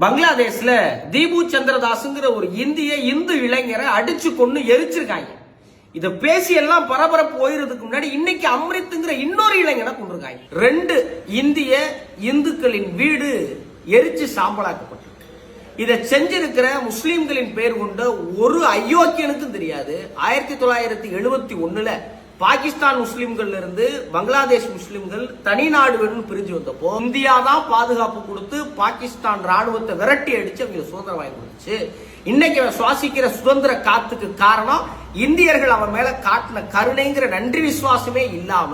பங்களாதேஷ்ல தீபு சந்திரதாஸுங்கிற ஒரு இந்திய இந்து இளைஞரை அடிச்சு கொண்டு எரிச்சிருக்காங்க. இத பேசி எல்லாம் பரபரப்பு போயிருதுக்கு முன்னாடி இன்னைக்கு அம்ரித்துங்கிற இன்னொரு இளைஞனை கொண்டிருக்காங்க ரெண்டு இந்திய இந்துக்களின் வீடு எரிச்சு சாம்பலாக்கப்பட்டிருக்கு. இதை செஞ்சிருக்கிற முஸ்லீம்களின் பேர் கொண்ட ஒரு அயோக்கியனுக்கும் தெரியாது. ஆயிரத்தி தொள்ளாயிரத்தி எழுபத்தி ஒண்ணுல பாகிஸ்தான் முஸ்லிம்கள் இருந்து பங்களாதேஷ் முஸ்லிம்கள் தனி நாடு வேணும்னு பிரிஞ்சு வந்தப்போ இந்தியா தான் பாதுகாப்பு கொடுத்து பாகிஸ்தான் ராணுவத்தை விரட்டி அடிச்சு அவங்க சுதந்திரம் வாங்கி கொடுத்துச்சு. இன்னைக்கு அவன் சுவாசிக்கிற சுதந்திர காத்துக்கு காரணம் இந்தியர்கள் அவன் மேல காட்டின கருணைங்கிற நன்றி விசுவாசமே இல்லாம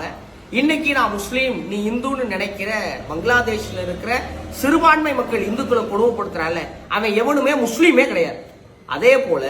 இன்னைக்கு நான் முஸ்லீம் நீ இந்துன்னு நினைக்கிற பங்களாதேஷ்ல இருக்கிற சிறுபான்மை மக்கள் இந்துக்களை கொடுமைப்படுத்துறான்ல அவன் எவனுமே முஸ்லீமே கிடையாது. அதே போல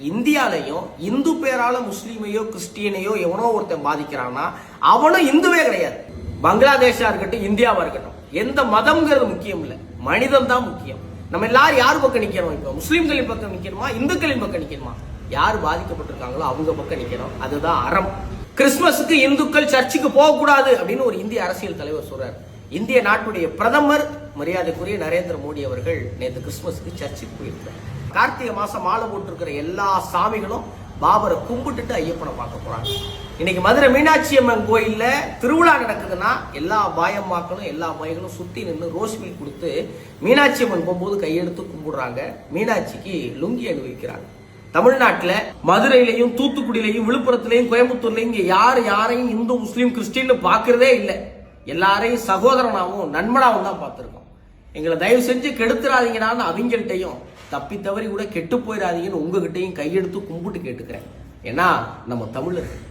இந்தியாலையும் இந்து பேரால முஸ்லீமையோ கிறிஸ்டியனையோ எவனோ ஒருத்தன் பாதிக்கிறான்னா அவனும் இந்துவே கிடையாது. பங்களாதேஷா இருக்கட்டும் இந்தியாவா இருக்கட்டும். எந்த மதம்ங்கிறது முக்கியம் இல்லை. மனிதம் தான் முக்கியம். நம்ம எல்லாரும் யார் பக்கம் நிக்கிறோம் இப்போ? முஸ்லீம்களின் பக்கம் நிக்கணுமா? இந்துக்களின் பக்கம் நிக்கணுமா? யார் பாதிக்கப்பட்டிருக்காங்களோ அவங்க பக்கம் நிக்கிறோம் அதுதான் அறம். கிறிஸ்துமஸுக்கு இந்துக்கள் சர்ச்சுக்கு போகக்கூடாது அப்படின்னு ஒரு இந்திய அரசியல் தலைவர் சொல்றாரு. இந்திய நாட்டுடைய பிரதமர் மரியாதைக்குரிய நரேந்திர மோடி அவர்கள் நேற்று கிறிஸ்துமஸுக்கு சர்ச்சுக்கு போயிருக்காரு கார்த்திகை மாசம் மாலை போட்டிருக்கிற எல்லா சாமிகளும் பாபரை கும்பிட்டுட்டு ஐயப்பனை பார்க்க போறாங்க. இன்னைக்கு மதுரை மீனாட்சி அம்மன் கோயில்ல திருவிழா நடக்குதுன்னா எல்லா பாயம்மாக்களும் எல்லா பாய்களும் சுத்தி நின்று ரோஸ் மில்க் கொடுத்து மீனாட்சி அம்மன் போகும்போது கையெடுத்து கும்பிடுறாங்க. மீனாட்சிக்கு லுங்கி அணிவிக்கிறாங்க. தமிழ்நாட்டில் மதுரையிலையும் தூத்துக்குடியிலையும் விழுப்புரத்துலையும் கோயம்புத்தூர்லையும் இங்கே யார் யாரையும் இந்து முஸ்லீம் கிறிஸ்டின்னு பார்க்கறதே இல்லை. எல்லாரையும் சகோதரனாகவும் நண்பனாகவும் தான் பார்த்துருக்கோம். எங்களை தயவு செஞ்சு கெடுத்துறாதீங்கடான்னு அவங்கள்ட்டையும் தப்பி தவறி கூட கெட்டு போயிடாதீங்கன்னு உங்ககிட்டையும் கையெடுத்து கும்பிட்டு கேட்டுக்கிறேன். ஏன்னா நம்ம தமிழர்கள்.